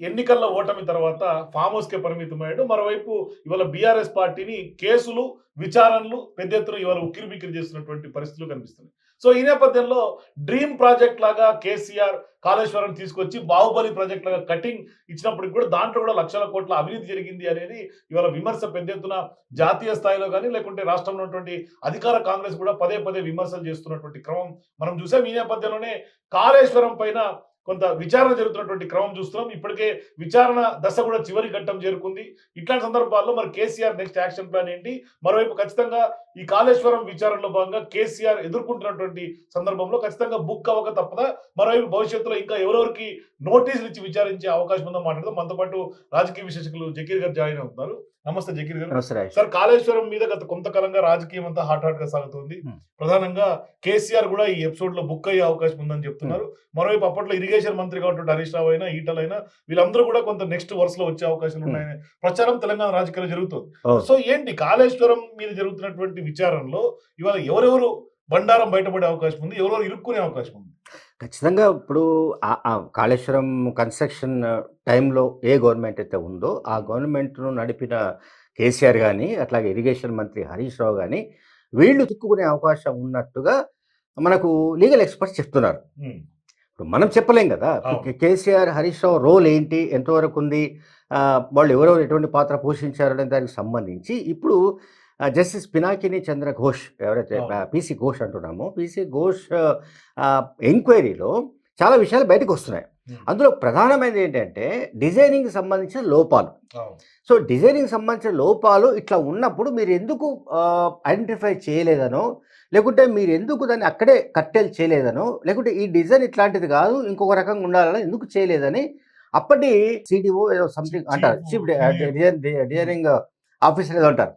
ఎన్నికల్లో ఓటమి తర్వాత ఫామ్ హౌస్ కే పరిమితమయ్యాడు మరోవైపు ఇవాళ బీఆర్ఎస్ పార్టీని కేసులు విచారణలు పెద్ద ఎత్తున ఇవాళ ఉక్కిరిబిక్కిరి చేస్తున్నటువంటి పరిస్థితులు కనిపిస్తున్నాయి. సో ఈ నేపథ్యంలో డ్రీమ్ ప్రాజెక్ట్ లాగా కేసీఆర్ కాళేశ్వరం తీసుకొచ్చి బాహుబలి ప్రాజెక్ట్ లాగా కటింగ్ ఇచ్చినప్పటికి కూడా దాంట్లో కూడా లక్షల కోట్ల అవినీతి జరిగింది అనేది ఇవాళ విమర్శ పెద్ద ఎత్తున జాతీయ స్థాయిలో కానీ లేకుంటే రాష్ట్రంలో ఉన్నటువంటి అధికార కాంగ్రెస్ కూడా పదే పదే విమర్శలు చేస్తున్నటువంటి క్రమం మనం చూసాం. ఈ నేపథ్యంలోనే కాళేశ్వరం పైన కొంత విచారణ జరుగుతున్నటువంటి క్రమం చూస్తున్నాం. ఇప్పటికే విచారణ దశ కూడా చివరి ఘట్టం చేరుకుంది. ఇట్లాంటి సందర్భాల్లో మరి కేసీఆర్ నెక్స్ట్ యాక్షన్ ప్లాన్ ఏంటి? మరోవైపు ఖచ్చితంగా ఈ కాళేశ్వరం విచారణలో భాగంగా కేసీఆర్ ఎదుర్కొంటున్నటువంటి సందర్భంలో ఖచ్చితంగా బుక్ అవ్వక తప్పదా? మరోవైపు భవిష్యత్తులో ఇంకా ఎవరెవరికి నోటీసులు ఇచ్చి విచారించే అవకాశం ఉందో మాట్లాడదాం. మనతో పాటు రాజకీయ విశ్లేషకులు జకీర్ గారు జాయిన్ అవుతున్నారు. నమస్తే జకీర్ గారు. సార్ కాళేశ్వరం మీద గత కొంతకాలంగా రాజకీయం అంతా హాట్ హాట్గా సాగుతుంది. Hmm. ప్రధానంగా కేసీఆర్ కూడా ఈ ఎపిసోడ్లో బుక్ అయ్యే అవకాశం ఉందని చెప్తున్నారు. మరోవైపు అప్పట్లో ఇరిగేషన్ మంత్రిగా ఉన్నటువంటి హరీష్ రావు అయినా ఈటల్ అయినా వీళ్ళందరూ కూడా కొంత నెక్స్ట్ వరుసలో వచ్చే అవకాశాలు ఉన్నాయని ప్రచారం తెలంగాణ రాజకీయాల్లో జరుగుతుంది. అవును. సో ఏంటి? కాళేశ్వరం మీద జరుగుతున్నటువంటి విచారణలో ఇవాళ ఎవరెవరు బండారం బయటపడే అవకాశం ఉంది? ఎవరెవరు ఇరుక్కునే అవకాశం ఉంది? ఖచ్చితంగా ఇప్పుడు ఆ- ఆ కాళేశ్వరం కన్స్ట్రక్షన్ టైంలో ఏ గవర్నమెంట్ అయితే ఉందో ఆ గవర్నమెంట్ను నడిపిన కేసీఆర్ కానీ అట్లాగే ఇరిగేషన్ మంత్రి హరీష్ రావు కానీ వీళ్ళు తిక్కుకునే అవకాశం ఉన్నట్టుగా మనకు లీగల్ ఎక్స్పర్ట్స్ చెప్తున్నారు. ఇప్పుడు మనం చెప్పలేం కదా అవును. K- KCR Harish Rao role ఏంటి ఎంతవరకు ఉంది వాళ్ళు ఎవరెవరు ఎటువంటి పాత్ర పోషించారనే దానికి సంబంధించి ఇప్పుడు జస్టిస్ పినాకిని చంద్ర ఘోష్ ఎవరైతే. పీసీ ఘోష్ అంటున్నామో పీసీ ఘోష్ ఎంక్వైరీలో చాలా విషయాలు బయటకు వస్తున్నాయి. అందులో ప్రధానమైనది ఏంటంటే డిజైనింగ్ సంబంధించిన లోపాలు. సో డిజైనింగ్ సంబంధించిన లోపాలు ఇట్లా ఉన్నప్పుడు మీరు ఎందుకు ఐడెంటిఫై చేయలేదనో లేకుంటే మీరు ఎందుకు దాన్ని అక్కడే కట్టెలు చేయలేదనో లేకుంటే ఈ డిజైన్ ఇట్లాంటిది కాదు ఇంకొక రకంగా ఉండాలని ఎందుకు చేయలేదని అప్పటి సిడిఓ ఏదో సంథింగ్ అంటారు చీఫ్ డిజైన్ డిజైనింగ్ ఆఫీసర్ ఏదో అంటారు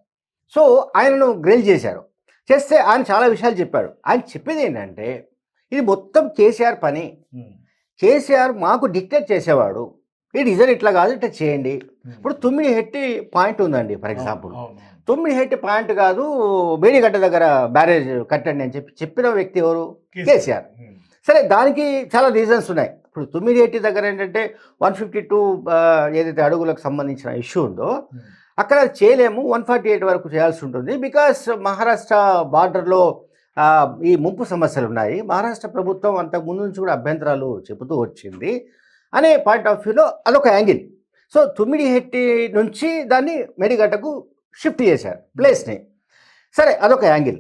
సో ఆయనను గ్రిల్ చేశారు చేస్తే ఆయన చాలా విషయాలు చెప్పాడు ఆయన చెప్పేది ఏంటంటే ఇది మొత్తం కేసీఆర్ పని. కేసీఆర్ మాకు డిక్టేట్ చేసేవాడు ఈ డిజైన్ ఇట్లా కాదు ఇట్లా చేయండి. ఇప్పుడు తొమ్మిది హెట్టి పాయింట్ ఉందండి ఫర్ ఎగ్జాంపుల్. తొమ్మిది హెట్టి పాయింట్ కాదు బేడిగట్ట దగ్గర బ్యారేజ్ కట్టండి అని చెప్పి చెప్పిన వ్యక్తి ఎవరు కేసీఆర్. సరే దానికి చాలా రీజన్స్ ఉన్నాయి ఇప్పుడు తొమ్మిది హెట్టి దగ్గర ఏంటంటే వన్ ఫిఫ్టీ టూ ఏదైతే అడుగులకు సంబంధించిన ఇష్యూ ఉందో. అక్కడ చేయలేము. వన్ ఫార్టీ ఎయిట్ వరకు చేయాల్సి ఉంటుంది. బికాస్ మహారాష్ట్ర బార్డర్లో ఈ ముంపు సమస్యలు ఉన్నాయి. మహారాష్ట్ర ప్రభుత్వం అంతకు ముందు నుంచి కూడా అభ్యంతరాలు చెబుతూ వచ్చింది. అనే పాయింట్ ఆఫ్ వ్యూలో అదొక యాంగిల్ సో తుమ్మిడిహెట్టి నుంచి దాన్ని మెడిగడ్డకు షిఫ్ట్ చేశారు. ప్లేస్ని సరే అదొక యాంగిల్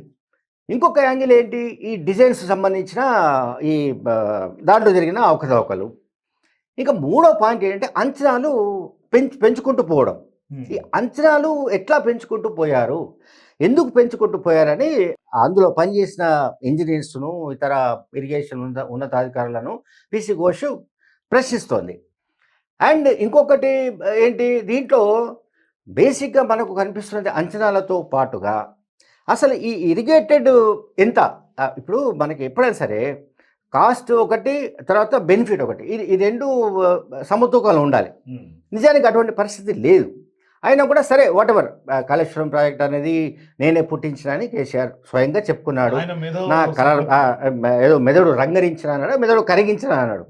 ఇంకొక యాంగిల్ ఏంటి? ఈ డిజైన్స్ సంబంధించిన ఈ దాంట్లో జరిగిన అవకతవకలు. ఇంకా మూడో పాయింట్ ఏంటంటే అంచనాలు పెంచు పెంచుకుంటూ పోవడం. ఈ అంచనాలు ఎట్లా పెంచుకుంటూ పోయారు? ఎందుకు పెంచుకుంటూ పోయారని అందులో పనిచేసిన ఇంజనీర్స్ను ఇతర ఇరిగేషన్ ఉన్న ఉన్నతాధికారులను పిసి ఘోష్ ప్రశ్నిస్తోంది. అండ్ ఇంకొకటి ఏంటి? దీంట్లో బేసిక్గా మనకు కనిపిస్తున్నది అంచనాలతో పాటుగా అసలు ఈ ఇరిగేటెడ్ ఎంత? ఇప్పుడు మనకి ఎప్పుడైనా సరే కాస్ట్ ఒకటి తర్వాత బెనిఫిట్ ఒకటి. ఇది ఈ రెండు సమతూకంలో ఉండాలి. నిజానికి అటువంటి పరిస్థితి లేదు. అయినా కూడా సరే వాట్ ఎవర్ కాళేశ్వరం ప్రాజెక్ట్ అనేది నేనే పుట్టించినని కేసీఆర్ స్వయంగా చెప్పుకున్నాడు నా కలర్ ఏదో మెదడు రంగరించిన అన్నాడు మెదడు కరిగించిన అన్నాడు.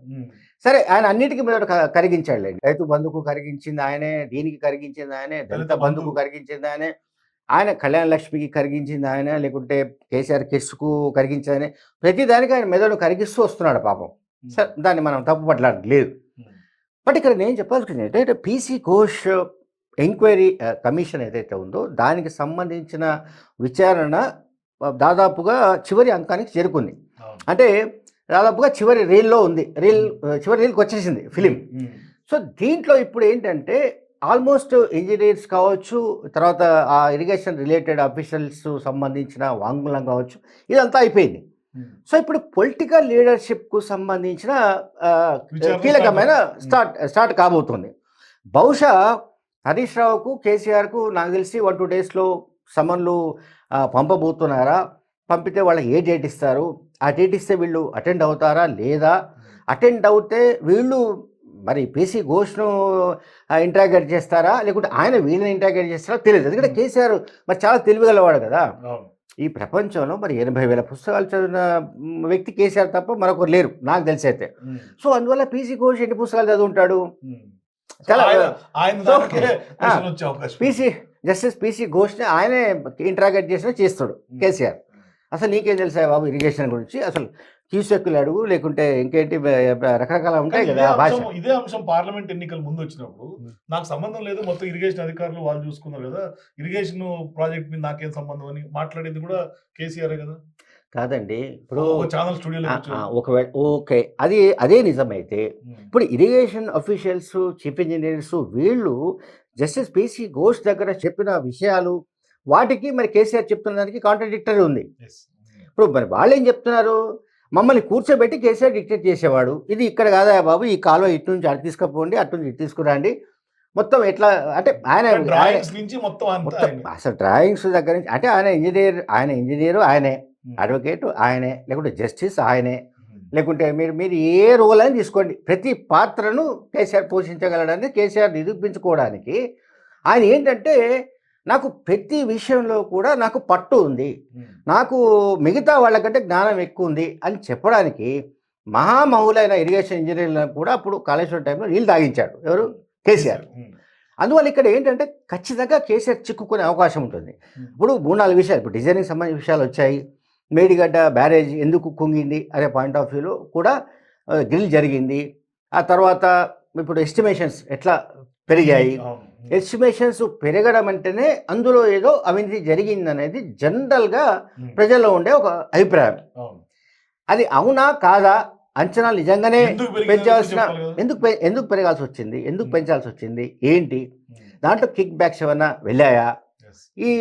సరే ఆయన అన్నిటికీ మెదడు క- కరిగించాడులేండి రైతు బంధుకు కరిగించింది ఆయనే దీనికి కరిగించింది ఆయనే దళిత బంధుకు. కరిగించింది ఆయనే ఆయన కళ్యాణ లక్ష్మికి కరిగించింది ఆయన లేకుంటే కేసీఆర్ కెస్కు కరిగించింది ఆయనే ప్రతి దానికి ఆయన మెదడు కరిగిస్తూ వస్తున్నాడు పాపం. సరే దాన్ని మనం తప్పు పట్టలేదు Hmm. బట్ ఇక్కడ నేను చెప్పాల్సింది ఏంటంటే పీసీ ఘోష్ ఎంక్వైరీ కమిషన్ ఏదైతే ఉందో దానికి సంబంధించిన విచారణ దాదాపుగా చివరి అంకానికి చేరుకుంది. అంటే దాదాపుగా చివరి రీల్లో ఉంది. రీల్ చివరి రీల్కి వచ్చేసింది ఫిలిం. సో దీంట్లో ఇప్పుడు ఏంటంటే ఆల్మోస్ట్ ఇంజనీర్స్ కావచ్చు తర్వాత ఆ ఇరిగేషన్ రిలేటెడ్ అఫీషియల్స్ సంబంధించిన వాంగ్మూలం కావచ్చు ఇదంతా అయిపోయింది. సో ఇప్పుడు పొలిటికల్ లీడర్షిప్కు సంబంధించిన కీలకమైన స్టార్ట్ స్టార్ట్ కాబోతుంది. బహుశా హరీష్ రావుకు కేసీఆర్కు నాకు తెలిసి వన్ టూ డేస్లో సమన్లు పంపబోతున్నారా? పంపితే వాళ్ళకి ఏ డేట్ ఇస్తారు? ఆ డేట్ ఇస్తే వీళ్ళు అటెండ్ అవుతారా? లేదా? అటెండ్ అవుతే వీళ్ళు మరి పీసీ ఘోష్ను ఇంట్రాగేట్ చేస్తారా? లేకుంటే ఆయన వీళ్ళని ఇంట్రాగేట్ చేస్తారా? తెలియదు ఎందుకంటే కేసీఆర్ మరి చాలా తెలివిగలవాడు కదా. ఈ ప్రపంచంలో మరి ఎనభై వేల పుస్తకాలు చదివిన వ్యక్తి కేసీఆర్ తప్ప మరొకరు లేరు. నాకు తెలిసి అయితే సో అందువల్ల పీసీ ఘోష్ ఎన్ని పుస్తకాలు చదువుంటాడు? పీసీ జస్టిస్ పీసీ ఘోష్ని ఆయనే ఇంటరాగేట్ చేసినా చేస్తాడు. కేసీఆర్. అసలు నీకేం తెలుసా బాబు ఇరిగేషన్ గురించి? అసలు క్యూసెక్కులు అడుగు లేకుంటే ఇంకేంటి రకరకాల ఉంటాయి కదా ఇదే భాష. అంశం ఇదే అంశం పార్లమెంట్ ఎన్నికల ముందు వచ్చినప్పుడు. నాకు సంబంధం లేదు మొత్తం ఇరిగేషన్ అధికారులు వాళ్ళు చూసుకున్నారు కదా. ఇరిగేషన్ ప్రాజెక్ట్ మీద నాకేం సంబంధం అని మాట్లాడేది కూడా కేసీఆర్ కదా. కాదండి ఇప్పుడు ఛానల్. ఆ, ఒకవేళ ఓకే అది అదే నిజమైతే. ఇప్పుడు ఇరిగేషన్ అఫీషియల్స్ చీఫ్ ఇంజనీర్స్ వీళ్ళు జస్టిస్ పీసీ ఘోష్ దగ్గర చెప్పిన విషయాలు వాటికి మరి కేసీఆర్ చెప్తున్న దానికి కాంట్రడిక్టరీ ఉంది. ఇప్పుడు మరి వాళ్ళు ఏం చెప్తున్నారు మమ్మల్ని కూర్చోబెట్టి కేసీఆర్ డిక్టేట్ చేసేవాడు ఇది ఇక్కడ కాదా బాబు ఈ కాలువ ఇటు నుంచి అటు తీసుకుపోండి అటు నుంచి ఇటు తీసుకురండి మొత్తం ఎట్లా అంటే ఆయన ఆయన- డ్రాయింగ్స్ నుంచి మొత్తం అంతా మొత్తం ఆయనే. అసలు డ్రాయింగ్స్ దగ్గర నుంచి అంటే ఆయన ఇంజనీర్ ఆయన ఇంజనీరు ఆయనే. అడ్వకేట్ ఆయనే లేకుంటే జస్టిస్ ఆయనే. లేకుంటే మీరు మీరు ఏ రోల్ అని తీసుకోండి. ప్రతి పాత్రను కేసీఆర్ పోషించగలడని కేసీఆర్ నిరూపించుకోవడానికి ఆయన ఏంటంటే నాకు ప్రతి విషయంలో కూడా నాకు పట్టు ఉంది. నాకు మిగతా వాళ్ళకంటే జ్ఞానం ఎక్కువ ఉంది అని చెప్పడానికి మహామహులైన ఇరిగేషన్ ఇంజనీర్లను కూడా అప్పుడు కాళేశ్వరం టైంలో నీళ్ళు తాగించాడు. ఎవరు? కేసీఆర్. అందువల్ల ఇక్కడ ఏంటంటే ఖచ్చితంగా కేసీఆర్ చిక్కుకునే అవకాశం ఉంటుంది. ఇప్పుడు మూడు నాలుగు విషయాలు. ఇప్పుడు డిజైనింగ్ సంబంధించిన విషయాలు వచ్చాయి. మేడిగడ్డ బ్యారేజ్ ఎందుకు కుంగింది అనే పాయింట్ ఆఫ్ వ్యూలో కూడా గ్రిల్ జరిగింది ఆ తర్వాత ఇప్పుడు ఎస్టిమేషన్స్ ఎట్లా పెరిగాయి. ఎస్టిమేషన్స్ పెరగడం అంటేనే అందులో ఏదో అవినీతి జరిగిందనేది జనరల్గా. ప్రజల్లో ఉండే ఒక అభిప్రాయం. అది అవునా కాదా అంచనా నిజంగానే పెంచాల్సిన? ఎందుకు ఎందుకు పెరగాల్సి వచ్చింది ఎందుకు. పెంచాల్సి వచ్చింది ఏంటి. దాంట్లో కిక్ బ్యాక్స్ ఏమైనా వెళ్ళాయా. ఈ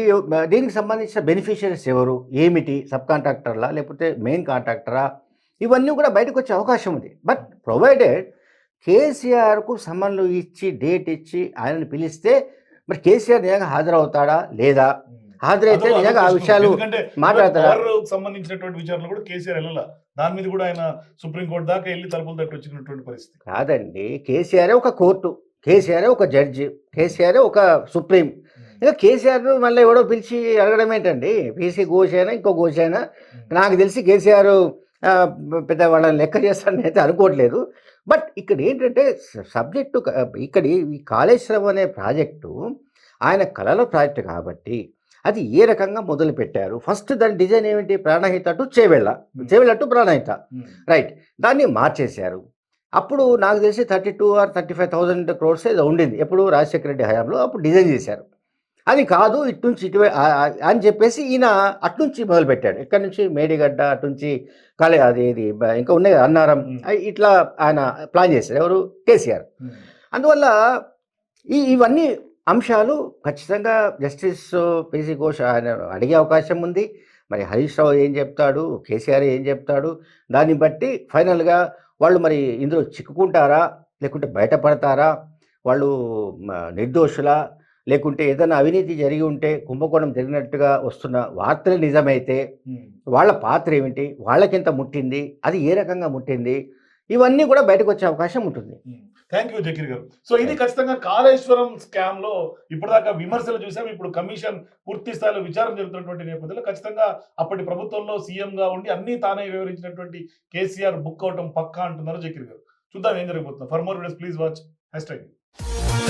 దీనికి సంబంధించిన బెనిఫిషియరీస్ ఎవరు? ఏమిటి? సబ్ కాంట్రాక్టర్లా లేకపోతే మెయిన్ కాంట్రాక్టరా ఇవన్నీ కూడా బయటకు వచ్చే అవకాశం ఉంది. బట్ ప్రొవైడెడ్ కేసీఆర్కు సమన్లు ఇచ్చి డేట్ ఇచ్చి ఆయనను పిలిస్తే మరి కేసీఆర్ నిజంగా హాజరవుతాడా? లేదా. హాజరైతే నిజంగా ఆ. విషయాలు మాట్లాడతారా? సంబంధించినటువంటి విచారణ కూడా కేసీఆర్ వెళ్ళాల. దాని మీద కూడా ఆయన సుప్రీంకోర్టు దాకా వెళ్ళి తలుపులు తట్టి వచ్చినటువంటి పరిస్థితి. కాదండి. కేసీఆర్ ఒక కోర్టు. కేసీఆర్ ఒక జడ్జి. కేసీఆర్ ఒక సుప్రీం. ఇంకా కేసీఆర్ మళ్ళీ ఎవడో పిలిచి అడగడం ఏంటండి? పీసీ ఘోష్ అయినా ఇంకో ఘోష్ అయినా నాకు తెలిసి కేసీఆర్ పెద్ద వాళ్ళని లెక్క చేస్తానని అయితే అనుకోవట్లేదు. బట్ ఇక్కడ ఏంటంటే సబ్జెక్టు ఇక్కడ ఈ కాళేశ్వరం అనే ప్రాజెక్టు ఆయన కళల ప్రాజెక్టు కాబట్టి అది ఏ రకంగా మొదలు పెట్టారు? ఫస్ట్ దాని డిజైన్ ఏమిటి? Pranahita to Chevella. Chevella to Pranahita. Right. దాన్ని మార్చేశారు. అప్పుడు నాకు తెలిసి thirty two or thirty five thousand crores ఏదో ఉండింది. ఎప్పుడు రాజశేఖర రెడ్డి హయాంలో అప్పుడు డిజైన్ చేశారు. అది కాదు ఇటు నుంచి ఇటు అని చెప్పేసి ఈయన అట్నుంచి మొదలుపెట్టాడు. ఇక్కడ నుంచి మేడిగడ్డ అటుంచి కాలే అది ఇది ఇంకా ఉన్నాయి అన్నారం. ఇట్లా ఆయన ప్లాన్ చేశారు. ఎవరు? కేసీఆర్. అందువల్ల ఈ ఇవన్నీ అంశాలు ఖచ్చితంగా జస్టిస్ పీసీ ఘోష్ ఆయన అడిగే అవకాశం ఉంది. మరి హరీష్ రావు ఏం చెప్తాడు? కేసీఆర్ ఏం చెప్తాడు? దాన్ని బట్టి ఫైనల్గా వాళ్ళు మరి ఇందులో చిక్కుకుంటారా? లేకుంటే బయటపడతారా? వాళ్ళు నిర్దోషులా? లేకుంటే ఏదైనా అవినీతి జరిగి ఉంటే కుంభకోణం జరిగినట్టుగా వస్తున్న వార్తలు నిజమైతే వాళ్ళ పాత్ర ఏమిటి? వాళ్ళకింత ముట్టింది? అది ఏ రకంగా ముట్టింది? ఇవన్నీ కూడా బయటకు వచ్చే అవకాశం ఉంటుంది. థ్యాంక్ యూ జకీర్ గారు. సో ఇది ఖచ్చితంగా కాళేశ్వరం స్కామ్లో ఇప్పటిదాకా విమర్శలు చూసాం. ఇప్పుడు కమిషన్ పూర్తి స్థాయిలో విచారణ జరుగుతున్నటువంటి నేపథ్యంలో ఖచ్చితంగా అప్పటి ప్రభుత్వంలో సీఎం గా ఉండి అన్ని తానే వివరించినటువంటి కేసీఆర్ బుక్ అవటం పక్కా అంటున్నారు జకీర్ గారు. చూద్దాం ఏం జరగబోతుంది. For more videos please watch. Hashtag